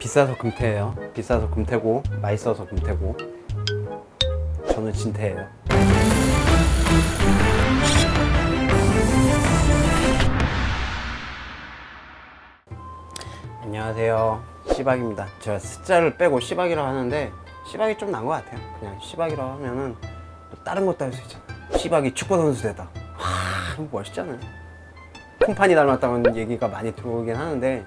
비싸서 금태예요. 비싸서 금태고 맛있어서 금태고 저는 진태예요. 안녕하세요. 시박입니다. 제가 숫자를 빼고 시박이라고 하는데 시박이 좀 난 것 같아요. 그냥 시박이라고 하면은 또 다른 것도 할 수 있잖아요. 시박이 축구 선수 되다. 와, 멋있잖아요. 콤파니 닮았다는 얘기가 많이 들어오긴 하는데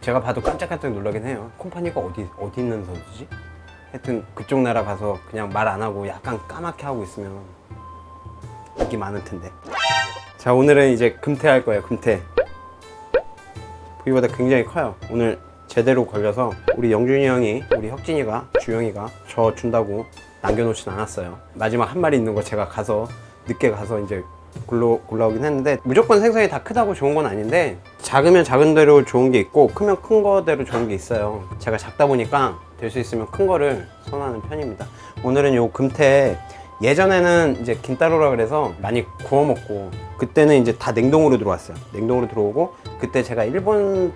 제가 봐도 깜짝깜짝 놀라긴 해요. 콤파니가 어디 어디 있는 선수지? 하여튼 그쪽 나라 가서 그냥 말 안 하고 약간 까맣게 하고 있으면 인기 많을 텐데. 자 오늘은 이제 금태 할 거예요. 금태. 보기보다 굉장히 커요. 오늘 제대로 걸려서 우리 영준이 형이 우리 혁진이가 주영이가 저 준다고 남겨놓진 않았어요. 마지막 한 마리 있는 거 제가 가서 늦게 가서 이제 골라, 골라오긴 했는데 무조건 생선이 다 크다고 좋은 건 아닌데 작으면 작은 대로 좋은 게 있고 크면 큰 거대로 좋은 게 있어요. 제가 작다 보니까 될 수 있으면 큰 거를 선호하는 편입니다. 오늘은 요 금태 예전에는 이제 긴따로라 그래서 많이 구워 먹고 그때는 이제 다 냉동으로 들어왔어요. 냉동으로 들어오고 그때 제가 일본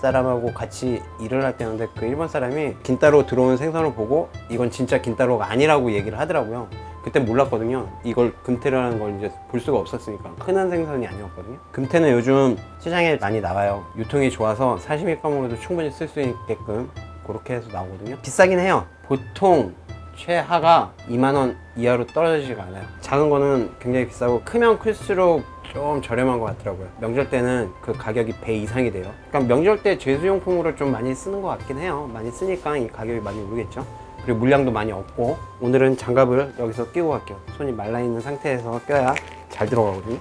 사람하고 같이 일을 할 때였는데 그 일본 사람이 긴따로 들어온 생선을 보고 이건 진짜 긴따로가 아니라고 얘기를 하더라고요. 그때 몰랐거든요. 이걸 금태라는 걸 이제 볼 수가 없었으니까 흔한 생선이 아니었거든요. 금태는 요즘 시장에 많이 나와요. 유통이 좋아서 사시미감으로도 충분히 쓸 수 있게끔 그렇게 해서 나오거든요. 비싸긴 해요. 보통 최하가 2만 원 이하로 떨어지지가 않아요. 작은 거는 굉장히 비싸고 크면 클수록 좀 저렴한 것 같더라고요. 명절 때는 그 가격이 배 이상이 돼요. 그러니까 명절 때 제수용품으로 좀 많이 쓰는 것 같긴 해요. 많이 쓰니까 이 가격이 많이 오르겠죠. 그리고 물량도 많이 없고 오늘은 장갑을 여기서 끼고 갈게요. 손이 말라 있는 상태에서 껴야 잘 들어가거든요.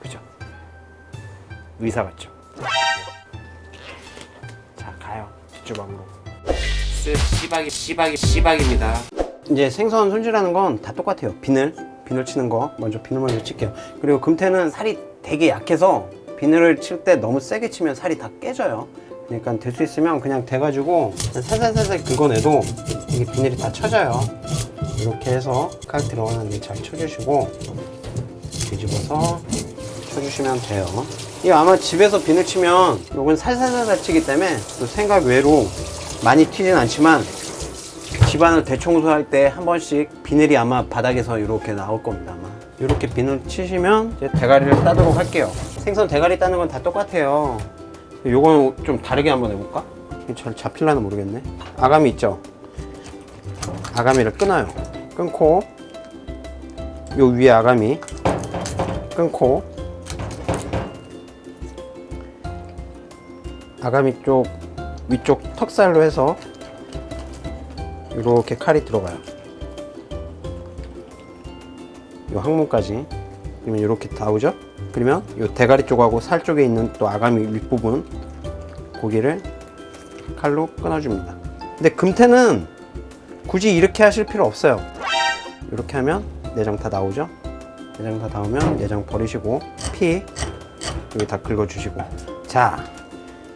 그죠? 의사 같죠? 자 가요 뒷주방으로. 쓱 씨박이 씨박이 씨박입니다. 이제 생선 손질하는 건 다 똑같아요. 비늘 비늘 치는 거 먼저 비늘 먼저 칠게요. 그리고 금태는 살이 되게 약해서 비늘을 칠 때 너무 세게 치면 살이 다 깨져요. 그러니까 될 수 있으면 그냥 대가지고 살살살살 긁어내도 이게 비늘이 다 쳐져요. 이렇게 해서 칼 들어가는데 잘 쳐주시고 뒤집어서 쳐주시면 돼요. 이거 아마 집에서 비늘 치면 이건 살살살살 치기 때문에 또 생각 외로 많이 튀진 않지만 집안을 대청소할 때 한 번씩 비늘이 아마 바닥에서 이렇게 나올 겁니다 아마 이렇게 비늘 치시면 이제 대가리를 따도록 할게요 생선 대가리 따는 건 다 똑같아요 요건 좀 다르게 한번 해볼까? 잘 잡힐라나 모르겠네 아가미 있죠? 아가미를 끊어요 끊고 요 위에 아가미 끊고 아가미 쪽 위쪽 턱살로 해서 이렇게 칼이 들어가요. 이 항문까지 그러면 이렇게 나오죠? 그러면 이 대가리 쪽하고 살 쪽에 있는 또 아가미 윗부분 고기를 칼로 끊어줍니다. 근데 금태는 굳이 이렇게 하실 필요 없어요. 이렇게 하면 내장 다 나오죠? 내장 다 나오면 내장 버리시고 피 여기 다 긁어주시고 자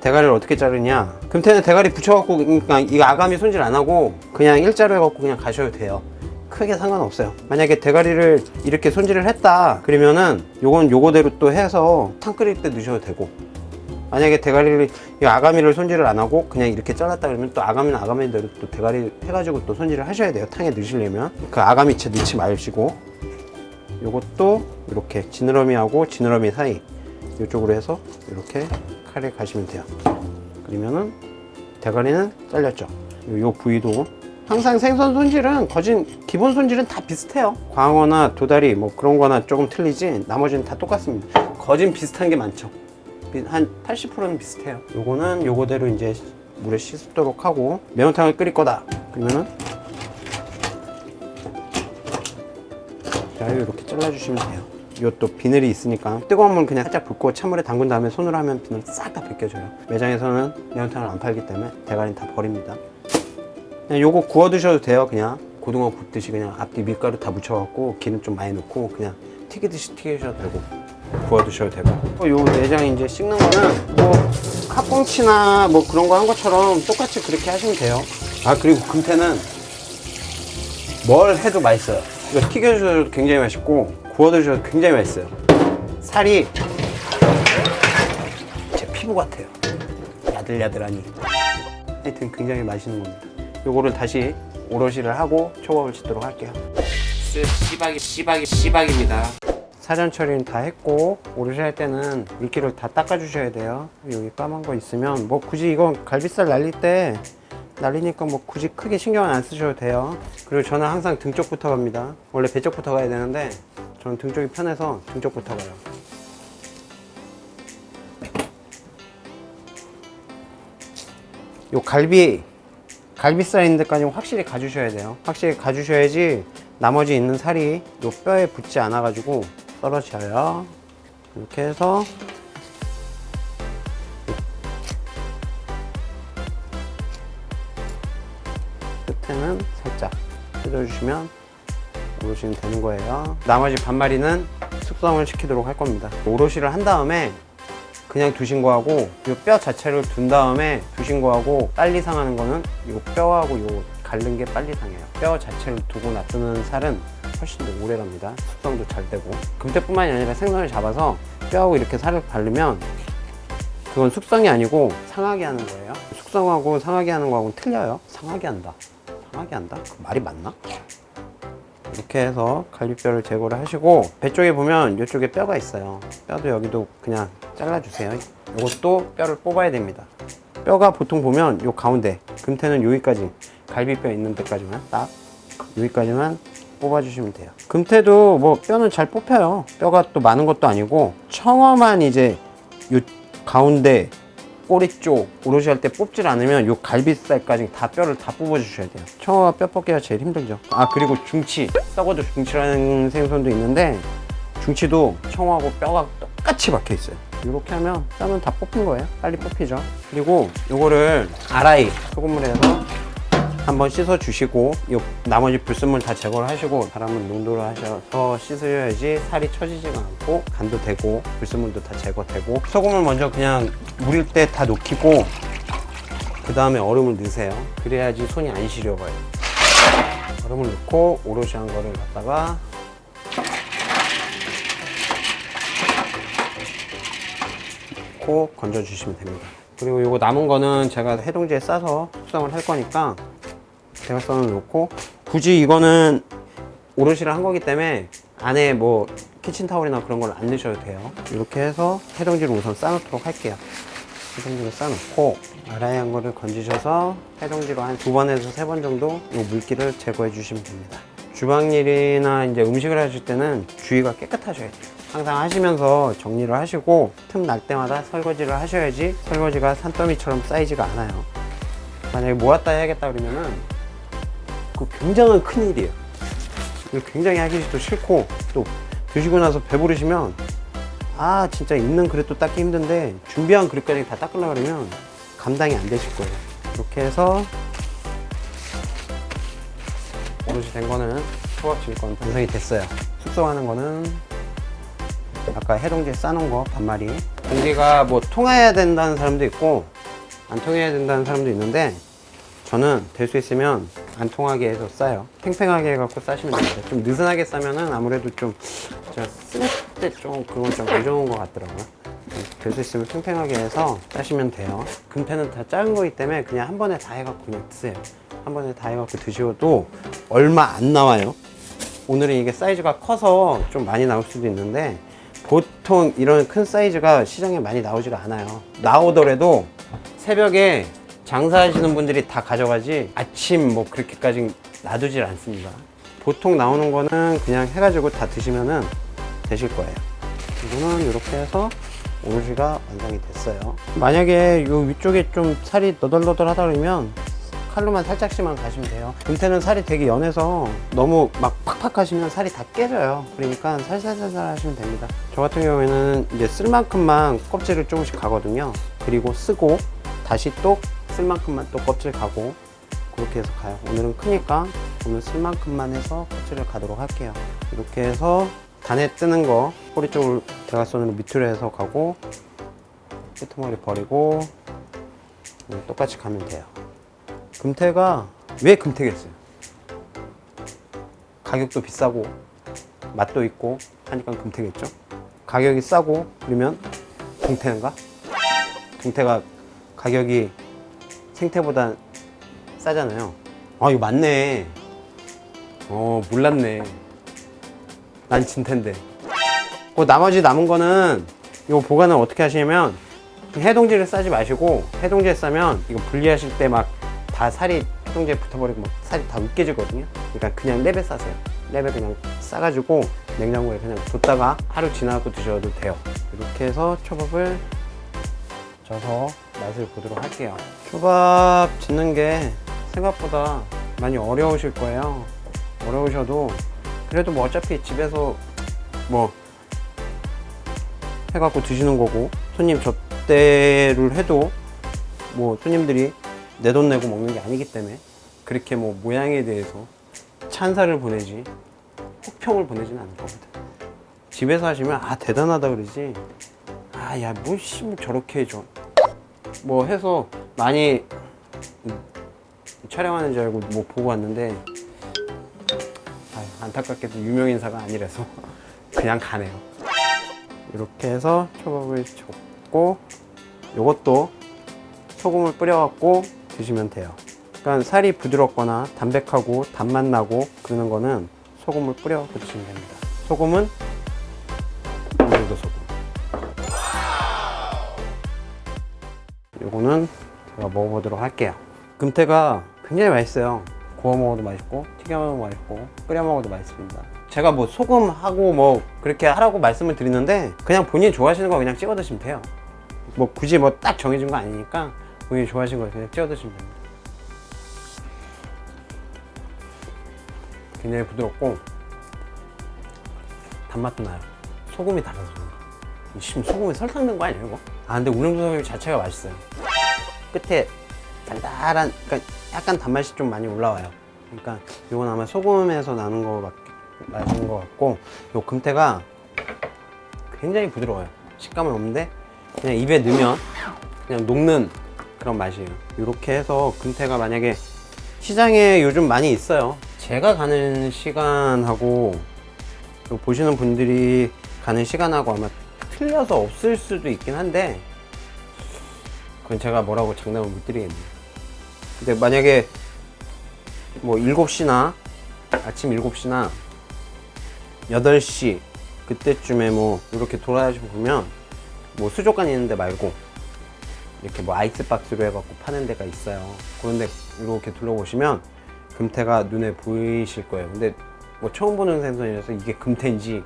대가리를 어떻게 자르냐 금태는 대가리 붙여갖고 그러니까 이거 아가미 손질 안 하고 그냥 일자로 해갖고 그냥 가셔도 돼요 크게 상관없어요 만약에 대가리를 이렇게 손질을 했다 그러면은 요건 요거대로 또 해서 탕 끓일 때 넣으셔도 되고 만약에 대가리를 이 아가미를 손질을 안 하고 그냥 이렇게 잘랐다 그러면 또 아가미는 아가미대로 또 대가리 해가지고 또 손질을 하셔야 돼요 탕에 넣으시려면 그 아가미채 넣지 마시고 요것도 이렇게 지느러미하고 지느러미 사이 이쪽으로 해서 이렇게 칼에 가시면 돼요. 그러면은 대가리는 잘렸죠. 요, 요 부위도 항상 생선 손질은 거진 기본 손질은 다 비슷해요. 광어나 도다리 뭐 그런 거나 조금 틀리지 나머지는 다 똑같습니다. 거진 비슷한 게 많죠. 비- 한 80%는 비슷해요. 요거는 요거대로 이제 물에 씻도록 하고 매운탕을 끓일 거다. 그러면은 자 이렇게 잘라주시면 돼요. 이것도 비늘이 있으니까 뜨거운 물 그냥 살짝 붓고 찬물에 담근 다음에 손으로 하면 비늘 싹 다 벗겨져요. 매장에서는 매운탕을 안 팔기 때문에 대가리는 다 버립니다. 그냥 요거 구워 드셔도 돼요. 그냥 고등어 굽듯이 그냥 앞뒤 밀가루 다 묻혀갖고 기름 좀 많이 넣고 그냥 튀기듯이 튀기셔도 되고 구워 드셔도 되고 또요 내장 이제 씻는 거는 뭐 핫꽁치나 뭐 그런 거 한 것처럼 똑같이 그렇게 하시면 돼요. 아 그리고 금태는 뭘 해도 맛있어요. 이거 튀겨주셔도 굉장히 맛있고 구워 드셔도 굉장히 맛있어요. 살이 제 피부 같아요. 야들야들하니. 하여튼 굉장히 맛있는 겁니다. 요거를 다시 오롯이를 하고 초밥을 짓도록 할게요. 쓱 씨박이 씨박이 씨박입니다. 사전 처리는 다 했고 오롯이 할 때는 물기를 다 닦아 주셔야 돼요. 여기 까만 거 있으면 뭐 굳이 이건 갈비살 날릴 때 날리니까 뭐 굳이 크게 신경 안 쓰셔도 돼요. 그리고 저는 항상 등 쪽부터 갑니다. 원래 배 쪽부터 가야 되는데 저는 등 쪽이 편해서 등 쪽부터 가요. 요 갈비 갈비살 있는 데까지 확실히 가주셔야 돼요. 확실히 가주셔야지 나머지 있는 살이 요 뼈에 붙지 않아 가지고 떨어져요. 이렇게 해서 끝에는 살짝 뜯어주시면 오롯이는 되는 거예요. 나머지 반마리는 숙성을 시키도록 할 겁니다. 오롯이를 한 다음에 그냥 두신 거하고 이 뼈 자체를 둔 다음에 두신 거하고 빨리 상하는 거는 이 뼈하고 요 갈른 게 빨리 상해요. 뼈 자체를 두고 놔두는 살은 훨씬 더 오래 갑니다. 숙성도 잘 되고. 금태뿐만이 아니라 생선을 잡아서 뼈하고 이렇게 살을 바르면 그건 숙성이 아니고 상하게 하는 거예요. 숙성하고 상하게 하는 거하고는 틀려요. 상하게 한다. 상하게 한다? 그 말이 맞나? 이렇게 해서 갈비뼈를 제거를 하시고 배 쪽에 보면 이쪽에 뼈가 있어요. 뼈도 여기도 그냥 잘라주세요. 이것도 뼈를 뽑아야 됩니다. 뼈가 보통 보면 요 가운데 금태는 여기까지 갈비뼈 있는 데까지만 딱 여기까지만 뽑아주시면 돼요. 금태도 뭐 뼈는 잘 뽑혀요. 뼈가 또 많은 것도 아니고 청어만 이제 요 가운데 꼬리 쪽 오롯이 할 때 뽑질 않으면 요 갈비살까지 다 뼈를 다 뽑아주셔야 돼요. 청어가 뼈 뽑기가 제일 힘들죠. 아 그리고 중치 썩어도 중치라는 생선도 있는데 중치도 청어하고 뼈가 똑같이 박혀 있어요. 이렇게 하면 뼈는 다 뽑힌 거예요. 빨리 뽑히죠. 그리고 요거를 아라이 소금물에 해서 한번 씻어 주시고 요 나머지 불순물 다 제거를 하시고 바람을 농도를 하셔서 씻으셔야지 살이 처지지가 않고 간도 되고 불순물도 다 제거되고 소금을 먼저 그냥 물일 때 다 녹이고 그 다음에 얼음을 넣으세요. 그래야지 손이 안 시려워요. 얼음을 넣고 오롯이 한 거를 갖다가 넣고 건져 주시면 됩니다. 그리고 이거 남은 거는 제가 해동지에 싸서 숙성을 할 거니까 제가 써는 놓고 굳이 이거는 오롯이를 한 거기 때문에 안에 뭐 키친타올이나 그런 걸 안 넣으셔도 돼요. 이렇게 해서 해동지를 우선 싸놓도록 할게요. 해동지를 싸놓고 아라이 한 거를 건지셔서 해동지로 한 두 번에서 세 번 정도 이 물기를 제거해 주시면 됩니다. 주방일이나 이제 음식을 하실 때는 주의가 깨끗하셔야 돼요. 항상 하시면서 정리를 하시고 틈 날 때마다 설거지를 하셔야지 설거지가 산더미처럼 쌓이지가 않아요. 만약에 모았다 해야겠다 그러면은 그 굉장한 큰일이에요. 굉장히 하기도 싫고 또 드시고 나서 배부르시면 아 진짜 있는 그릇도 닦기 힘든데 준비한 그릇까지 다 닦으려고 그러면 감당이 안 되실 거예요. 이렇게 해서 오롯이 된 거는 초밥 질 건 완성이 됐어요. 숙성하는 거는 아까 해동지에 싸놓은 거 반마리 공기가 뭐 통해야 된다는 사람도 있고 안 통해야 된다는 사람도 있는데 저는 될 수 있으면 안 통하게 해서 싸요. 팽팽하게 해갖고 싸시면 됩니다. 좀 느슨하게 싸면은 아무래도 좀 제가 쓸때좀 그건 좀 안 좋은 것 같더라고요. 될 수 있으면 팽팽하게 해서 싸시면 돼요. 금태는 다 작은 거기 때문에 그냥 한 번에 다 해갖고 그냥 드세요. 한 번에 다 해갖고 드셔도 얼마 안 나와요. 오늘은 이게 사이즈가 커서 좀 많이 나올 수도 있는데 보통 이런 큰 사이즈가 시장에 많이 나오지가 않아요. 나오더라도 새벽에 장사하시는 분들이 다 가져가지 아침 뭐 그렇게까지 놔두질 않습니다. 보통 나오는 거는 그냥 해가지고 다 드시면은 되실 거예요. 이거는 이렇게 해서 오롯이가 완성이 됐어요. 만약에 요 위쪽에 좀 살이 너덜너덜하다 그러면 칼로만 살짝씩만 가시면 돼요. 금태는 살이 되게 연해서 너무 막 팍팍 하시면 살이 다 깨져요. 그러니까 살살살살 하시면 됩니다. 저 같은 경우에는 이제 쓸 만큼만 껍질을 조금씩 가거든요. 그리고 쓰고 다시 또 쓸 만큼만 또 껍질 가고 그렇게 해서 가요. 오늘은 크니까 오늘 쓸 만큼만 해서 껍질을 가도록 할게요. 이렇게 해서 단에 뜨는 거 꼬리 쪽을 대각선으로 밑으로 해서 가고 끄트머리 버리고 음, 똑같이 가면 돼요. 금태가 왜 금태겠어요? 가격도 비싸고 맛도 있고 하니까 금태겠죠. 가격이 싸고 그러면 동태인가? 동태가 가격이 생태보다 싸잖아요. 아 이거 맞네. 어 몰랐네. 난 진텐데. 그 나머지 남은 거는 이거 보관을 어떻게 하시냐면 해동지를 싸지 마시고 해동지에 싸면 이거 분리하실 때 막 다 살이 해동지에 붙어버리고 막 살이 다 으깨지거든요. 그러니까 그냥 랩에 싸세요. 랩에 그냥 싸가지고 냉장고에 그냥 뒀다가 하루 지나고 드셔도 돼요. 이렇게 해서 초밥을 져서 맛을 보도록 할게요. 초밥 짓는 게 생각보다 많이 어려우실 거예요. 어려우셔도 그래도 뭐 어차피 집에서 뭐 해갖고 드시는 거고 손님 접대를 해도 뭐 손님들이 내 돈 내고 먹는 게 아니기 때문에 그렇게 뭐 모양에 대해서 찬사를 보내지 혹평을 보내지는 않을 겁니다. 집에서 하시면 아 대단하다 그러지 아야뭐 씨, 뭐 저렇게 해줘 뭐 해서 많이 음, 촬영하는 줄 알고 뭐 보고 왔는데 안타깝게도 유명 인사가 아니라서 그냥 가네요. 이렇게 해서 초밥을 접고 요것도 소금을 뿌려갖고 드시면 돼요. 그러니까 살이 부드럽거나 담백하고 단맛 나고 그러는 거는 소금을 뿌려갖고 드시면 됩니다. 소금은 요거는 제가 먹어보도록 할게요. 금태가 굉장히 맛있어요. 구워 먹어도 맛있고, 튀겨 먹어도 맛있고, 끓여 먹어도 맛있습니다. 제가 뭐 소금하고 뭐 그렇게 하라고 말씀을 드리는데, 그냥 본인이 좋아하시는 거 그냥 찍어 드시면 돼요. 뭐 굳이 뭐 딱 정해진 거 아니니까, 본인이 좋아하시는 거 그냥 찍어 드시면 됩니다. 굉장히 부드럽고, 단맛도 나요. 소금이 달아서 지금 소금에 설탕 넣은 거 아니에요, 이거? 아, 근데 우릉도소금 자체가 맛있어요. 끝에 달달한, 그러니까 약간 단맛이 좀 많이 올라와요. 그러니까 이건 아마 소금에서 나는 거 같, 맞은 것 같고, 요 금태가 굉장히 부드러워요. 식감은 없는데, 그냥 입에 넣으면 그냥 녹는 그런 맛이에요. 이렇게 해서 금태가 만약에 시장에 요즘 많이 있어요. 제가 가는 시간하고 또 보시는 분들이 가는 시간하고 아마 틀려서 없을 수도 있긴 한데 그건 제가 뭐라고 장담을 못 드리겠네요. 근데 만약에 뭐 7시나 아침 7시나 8시 그때쯤에 뭐 이렇게 돌아다니시고 보면 뭐 수족관 있는 데 말고 이렇게 뭐 아이스박스로 해갖고 파는 데가 있어요. 그런데 이렇게 둘러보시면 금태가 눈에 보이실 거예요. 근데 뭐 처음 보는 생선이라서 이게 금태인지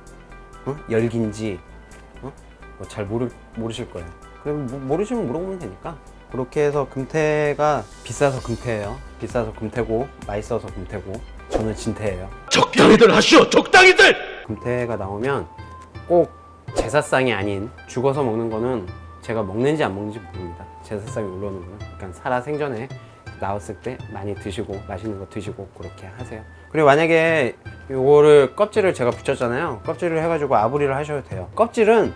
어? 열기인지 어? 뭐 잘 모르 모르실 거예요. 그럼 뭐 모르시면 물어보면 되니까. 그렇게 해서 금태가 비싸서 금태예요. 비싸서 금태고 맛있어서 금태고 저는 진태예요. 적당히들 하시오 적당히들 금태가 나오면 꼭 제사상이 아닌 죽어서 먹는 거는 제가 먹는지 안 먹는지 모릅니다. 제사상이 올라오는 거는 그러니까 살아 생전에 나왔을 때 많이 드시고 맛있는 거 드시고 그렇게 하세요. 그리고 만약에 요거를 껍질을 제가 붙였잖아요. 껍질을 해가지고 아부리를 하셔도 돼요. 껍질은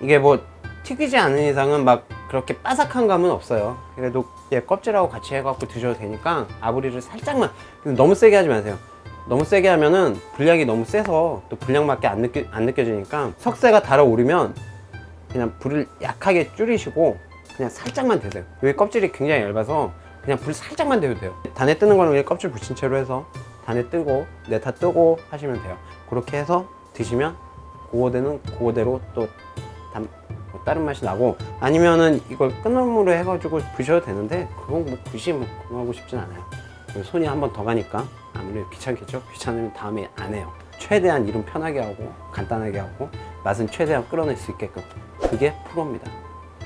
이게 뭐 튀기지 않는 이상은 막 그렇게 바삭한 감은 없어요. 그래도 얘 껍질하고 같이 해갖고 드셔도 되니까 아부리를 살짝만 너무 세게 하지 마세요. 너무 세게 하면은 분량이 너무 세서 또 분량밖에 안, 느껴, 안 느껴지니까 석쇠가 달아오르면 그냥 불을 약하게 줄이시고 그냥 살짝만 대세요. 여기 껍질이 굉장히 얇아서 그냥 불 살짝만 대도 돼요. 단에 뜨는 거는 그냥 껍질 붙인 채로 해서 단에 뜨고 네타 뜨고 하시면 돼요. 그렇게 해서 드시면 그거대는 그거대로 또 다른 맛이 나고 아니면은 이걸 끓는물에 해가지고 부셔도 되는데 그건 뭐 굳이 뭐 하고 싶진 않아요. 손이 한 번 더 가니까 아무래도 귀찮겠죠? 귀찮으면 다음에 안 해요. 최대한 이름 편하게 하고 간단하게 하고 맛은 최대한 끌어낼 수 있게끔 그게 프로입니다.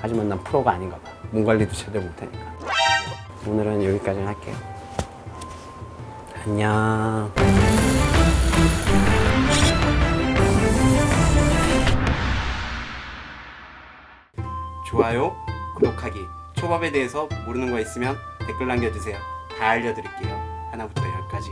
하지만 난 프로가 아닌가 봐. 몸 관리도 제대로 못하니까. 오늘은 여기까지 할게요. 안녕. 좋아요, 구독하기. 초밥에 대해서 모르는 거 있으면 댓글 남겨주세요. 다 알려드릴게요. 하나부터 열까지.